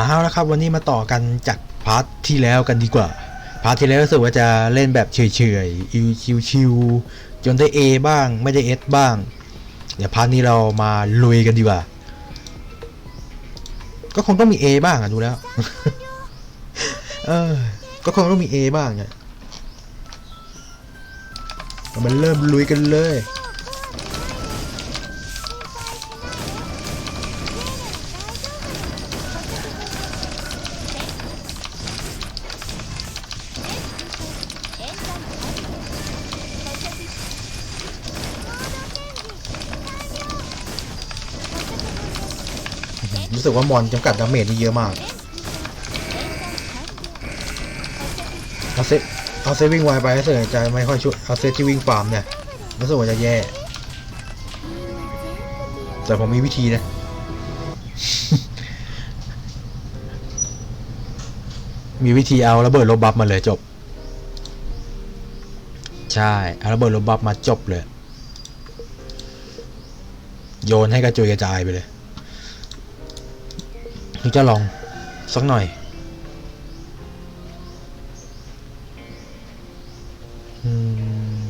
เอาละครับวันนี้มาต่อกันจากพาร์ทที่แล้วกันดีกว่า พาร์ทที่แล้วรู้สึกว่าจะเล่นแบบเฉยๆอิวชิวๆจนได้ A บ้างไม่ได้ S บ้าง เดี๋ยวพาร์ทนี้เรามาลุยกันดีกว่า ก็คงต้องมี A บ้างอะดูแล้ว เออ ก็คงต้องมี A บ้างอะเรามันเริ่มลุยกันเลย สึกว่ามอนจำกัดดาเมจนี่เยอะมาก เอาเซเอาเซวิ่งไวไปเสนใจไม่ค่อยช่วยเอาเซที่วิ่งฟาร์มเนี่ยรู้สึกว่าจะแย่ แต่ผมมีวิธีนะมีวิธีเอาระเบิดลบบัฟมาเลยจบ ใช่ เอาระเบิดโลบัฟมาจบเลย โยนให้กระจุยกระจายไปเลย นี่จะลองสักหน่อยอืม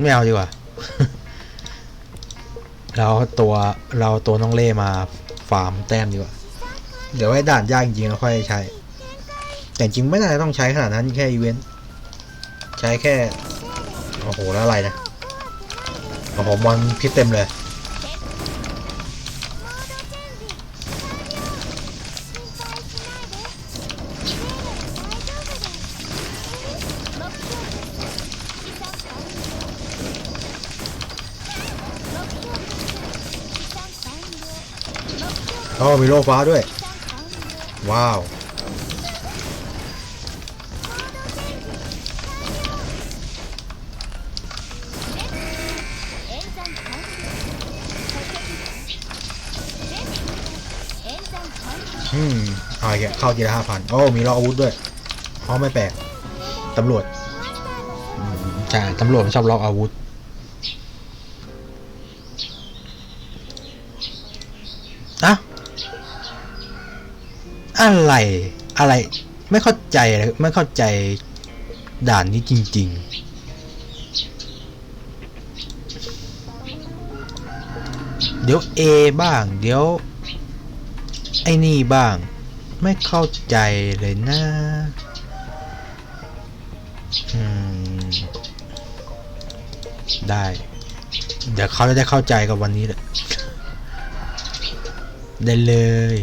ไม่เอาดีกว่า เราตัวเราตัวน้องเล่มาฟาร์มแต้มดีกว่า เดี๋ยวไว้ด่านยากจริงๆเราค่อยใช้ แต่จริงไม่น่าจะต้องใช้ขนาดนั้นแค่อีเวนต์ ใช้แค่ โอ้โห แล้วอะไรนะ โอ้โหมอนพิษเต็มเลยอ๋อมีโลฟ้าด้วย ว้าว อืมเอาอีกเข้าทีละห้าพันโอ้มีล็อกอาวุธด้วยอ๋อไม่แปลกตำรวจใช่ตำรวจชอบล็อกอาวุธ อะอะไร อะไร ไม่เข้าใจเลยไม่เข้าใจด่านนี้จริง ๆ เดี๋ยว A บ้าง เดี๋ยว ไอ้นี่บ้าง ไม่เข้าใจเลยนะอืมได้ เดี๋ยวเขาจะได้เข้าใจกับวันนี้แหละได้เลย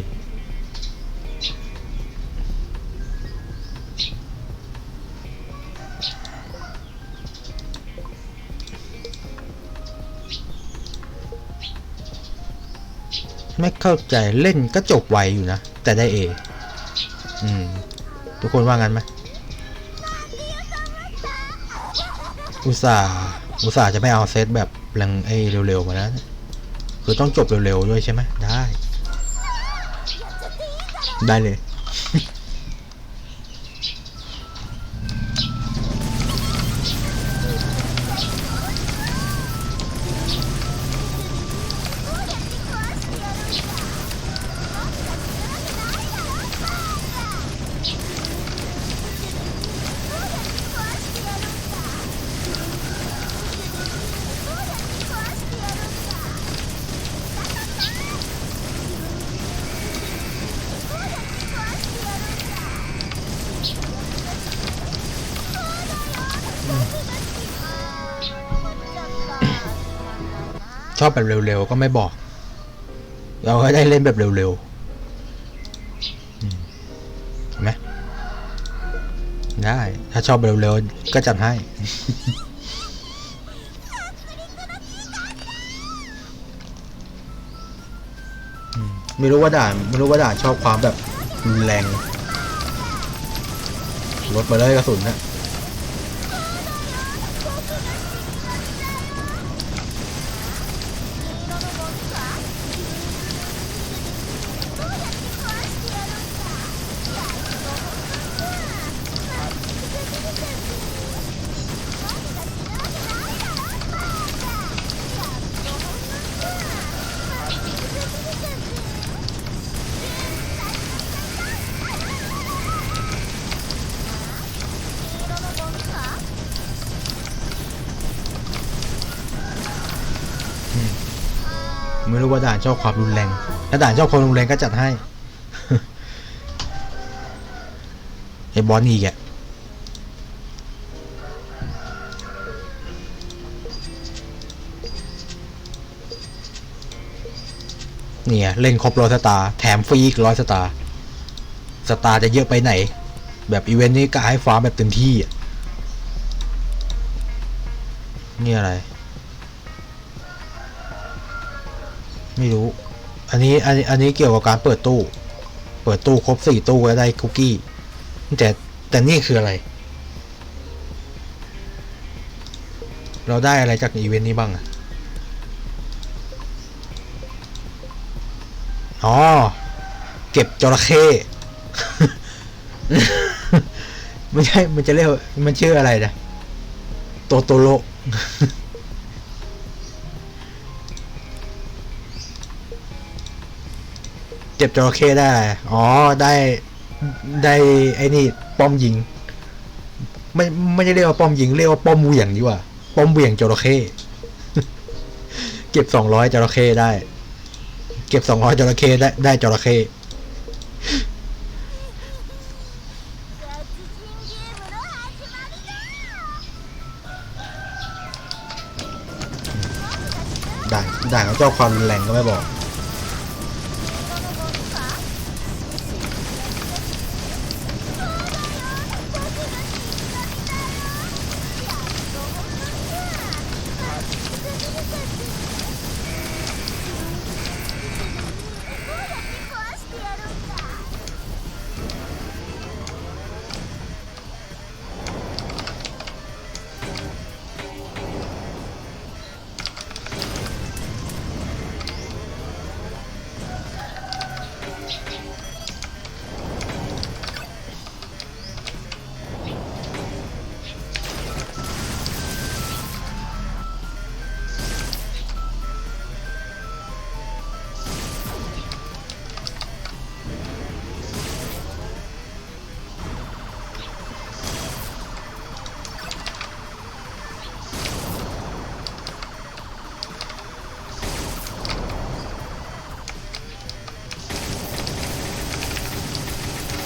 เข้าใจเล่นก็จบไวอยู่นะ แต่ได้เออืม ทุกคนว่างั้นไหมอุตส่าห์อุตส่าห์จะไม่เอาเซตแบบแรงไอ้เร็วๆมาแล้วคือต้องจบเร็วๆด้วยใช่ไหมได้ ได้เลย ชอบแบบเร็วๆก็ไม่บอก เราก็ได้เล่นแบบเร็วๆอืมเห็นไหมได้ ถ้าชอบเร็วๆก็จัดให้ ไม่รู้ว่าด่านไม่รู้ว่าด่านชอบความแบบรุนแรงลดมาเลยกระสุนนะ ไม่รู้ว่าด่านชอบความรุนแรง ถ้าด่านชอบความรุนแรงก็จัดให้ไอ้บอลอีกอะเนี่ย เล่นครบร้อยสตาร์แถมฟรีอีกร้อยสตาร์สตาร์จะเยอะไปไหน แบบอีเวนต์นี้กะให้ฟ้าแบบเต็มที่อะนี่อะไร ไม่รู้ อันนี้อันนี้อันนี้เกี่ยวกับการเปิดตู้ เปิดตู้ครบสี่ตู้แล้วได้คุกกี้ แต่แต่นี่คืออะไร เราได้อะไรจากอีเวนต์นี้บ้างอ๋อ เก็บจระเข้ไม่ใช่ มันจะเรียก มันชื่ออะไรนะ โตโตโร เจ็บจระเข้ได้ อ๋อ ได้ ได้ไอ้นี่ป้อมยิง ไม่ ไม่ได้เรียกว่าป้อมยิง เรียกว่าป้อมเหวี่ยงดีกว่า ป้อมเหวี่ยงจระเข้ เก็บสองร้อยจระเข้ได้ เก็บสองร้อยจระเข้ได้ ได้จระเข้ด่านด่านเขาเจ้าความแรงก็ไม่บอก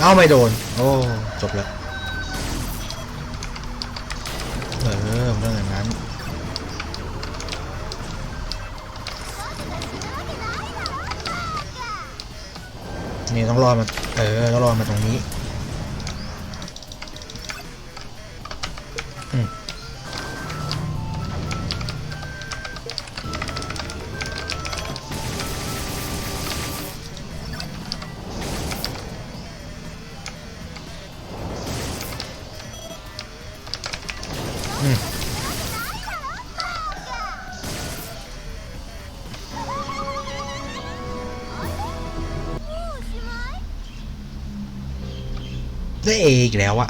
เอ้าไม่โดน โอ้ จบแล้ว เออเรื่องอย่างนั้น นี่ต้องรอมา เออต้องรอมาตรงนี้ อืม ได้เออีกแล้วอะ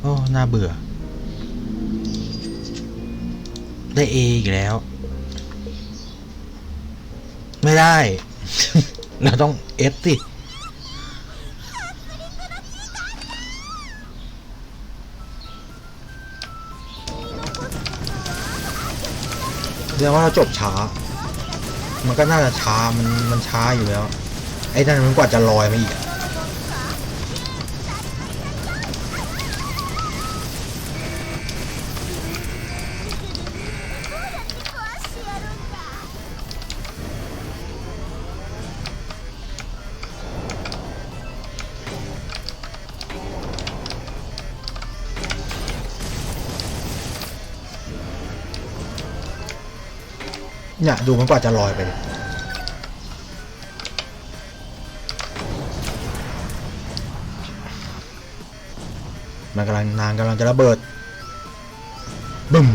โอ้น่าเบื่อ ได้เออีกแล้ว ไม่ได้ เราต้องเอสสิแสดงว่าเราจบช้า มันก็น่าจะช้า มันมันช้าอยู่แล้ว ไอ้นั่นมันกว่าจะลอยมาอีก เนี่ยดูมันกว่าจะลอยไปมันกำลังนางกำลังจะระเบิดบึ้ม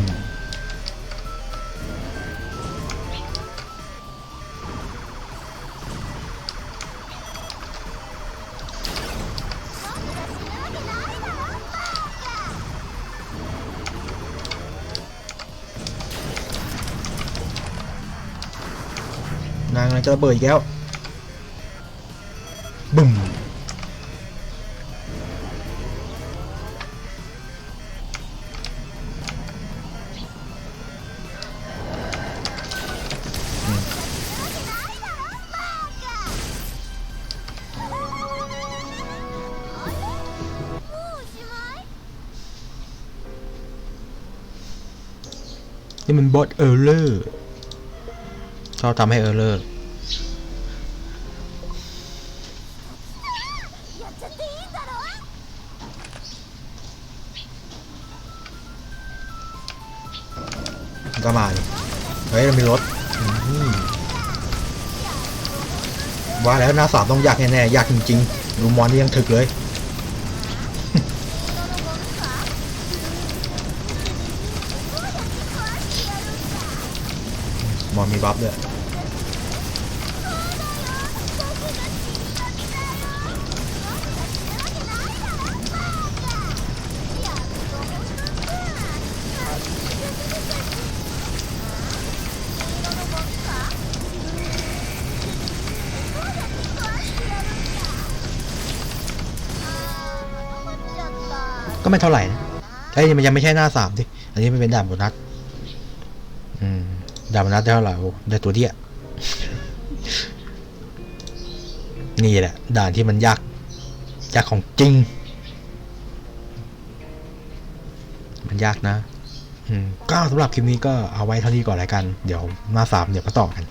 นางจะระเบิดอีกแล้วบึ้มนี่มันบอสเออร์เลอร์ อบทำให้เออเลอร์ก็มาดิเฮ้ยเรามีรถว่าแล้วหน้าสามต้องยากแน่ๆยากจริงๆรูมอนนี่ยังถึกเลยมอนมีบัฟด้วย ไม่เท่าไหร่นะไอ้ยมันยังไม่ใช่หน้าสามดิอันนี้มันเป็นด่านโบนัสอืมด่านโบนัสได้เท่าไหร่โอ้ได้ตัวเดียนี่แหละ ด่านที่มันยากยากของจริง มันยากนะ อืมก็สำหรับคลิปนี้ก็เอาไว้เท่านี้ก่อนแล้วกัน เดี๋ยวหน้าสามเดี๋ยวมาต่อกัน